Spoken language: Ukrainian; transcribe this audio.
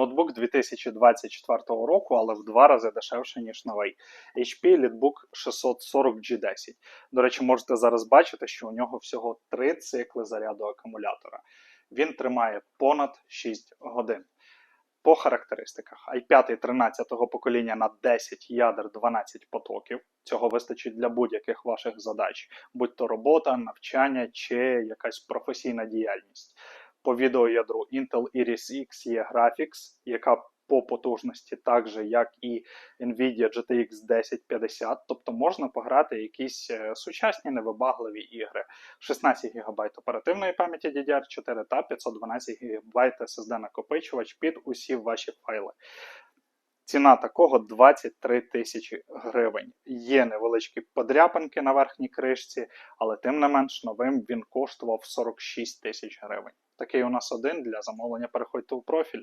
Ноутбук 2024 року, але в два рази дешевше, ніж новий. HP Elitebook 640G10. До речі, можете зараз бачити, що у нього всього 3 цикли заряду акумулятора. Він тримає понад 6 годин. По характеристиках i5 13-го покоління на 10 ядер 12 потоків. Цього вистачить для будь-яких ваших задач, будь то робота, навчання чи якась професійна діяльність. По відеоядру Intel Iris X є Graphics, яка по потужності так же, як і Nvidia GTX 1050, тобто можна пограти якісь е, сучасні невибагливі ігри. 16 ГБ оперативної пам'яті DDR4 та 512 ГБ SSD накопичувач під усі ваші файли. Ціна такого 23 тисячі гривень. Є невеличкі подряпинки на верхній кришці, але тим не менш новим він коштував 46 тисяч гривень. Такий у нас один для замовлення. Переходьте у профіль.